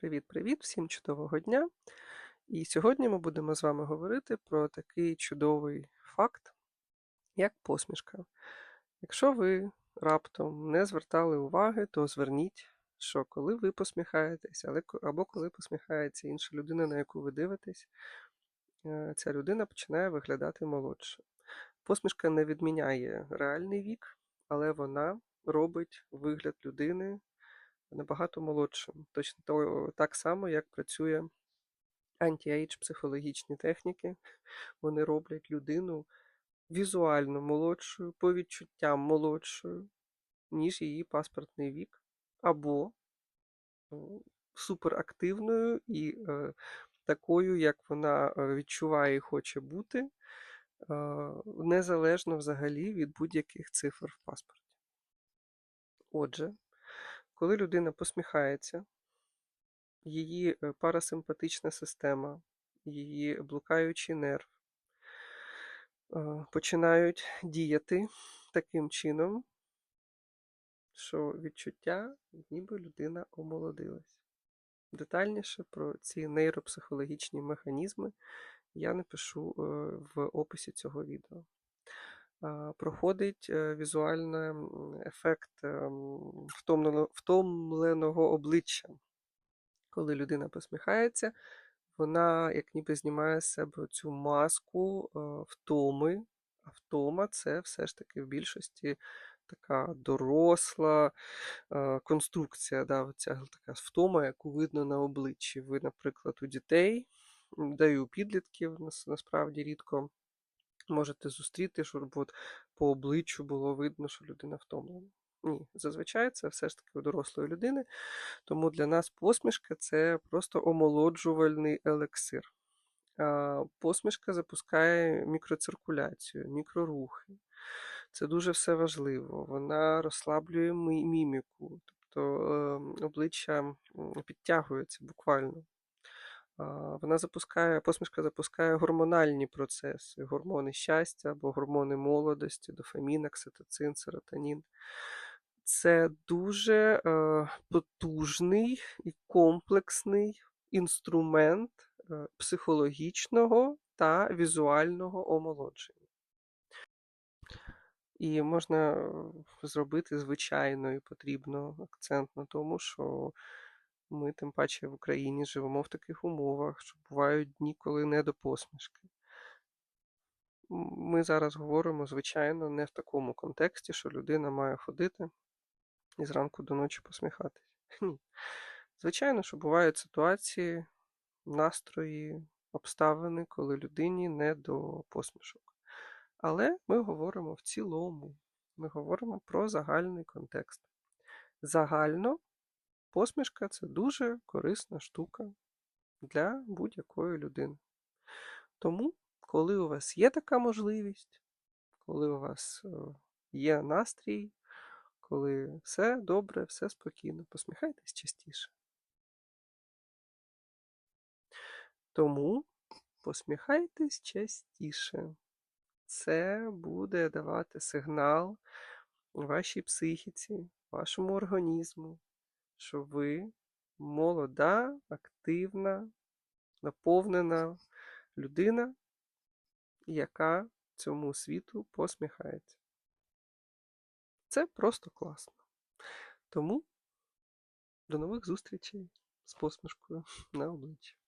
Привіт-привіт, всім чудового дня! І сьогодні ми будемо з вами говорити про такий чудовий факт, як посмішка. Якщо ви раптом не звертали уваги, то зверніть, що коли ви посміхаєтесь, або коли посміхається інша людина, на яку ви дивитесь, е, ця людина починає виглядати молодше. Посмішка не відміняє реальний вік, але вона робить вигляд людини набагато молодшим. Точно то- так само, як працює анті-ейдж психологічні техніки. Вони роблять людину візуально молодшою, по відчуттям молодшою, ніж її паспортний вік, або ну, суперактивною і е, такою, як вона е, відчуває і хоче бути, е, незалежно взагалі від будь-яких цифр в паспорті. Отже, коли людина посміхається, її е, парасимпатична система, її блукаючий нерв е, починають діяти таким чином, що відчуття, ніби людина омолодилась. Детальніше про ці нейропсихологічні механізми я напишу е, в описі цього відео. Проходить е, візуальний ефект ем, втомленого обличчя. Коли людина посміхається, вона як ніби знімає з себе цю маску е, втоми. А втома це все ж таки в більшості така доросла е, конструкція, да, ця така втома, яку видно на обличчі. Ви, наприклад, у дітей, да й у підлітків нас- насправді рідко можете зустріти, щоб от по обличчю було видно, що людина втомлена. Ні, зазвичай це все ж таки у дорослої людини, тому для нас посмішка це просто омолоджувальний елексир. Посмішка запускає мікроциркуляцію, мікрорухи. Це дуже все важливо. Вона розслаблює міміку, тобто е, обличчя підтягується буквально. Вона запускає, посмішка запускає гормональні процеси, гормони щастя або гормони молодості, дофамін, окситоцин, серотонін. Це дуже е, потужний і комплексний інструмент е, психологічного та візуального омолодження. І можна е, зробити звичайно і потрібно акцент на тому, що ми, тим паче в Україні, живемо в таких умовах, що бувають дні, коли не до посмішки. Ми зараз говоримо, звичайно, не в такому контексті, що людина має ходити і зранку до ночі посміхатись. Ні. Звичайно, що бувають ситуації, настрої, обставини, коли людині не до посмішок. Але ми говоримо в цілому, ми говоримо про загальний контекст. Загально посмішка це дуже корисна штука для будь-якої людини. Тому, коли у вас є така можливість, коли у вас е, є настрій, коли все добре, все спокійно, посміхайтесь частіше. Тому посміхайтесь частіше. Це буде давати сигнал вашій психіці, вашому організму, що ви молода, активна, наповнена людина, яка цьому світу посміхається. Це просто класно. Тому до нових зустрічей з посмішкою на обличчі.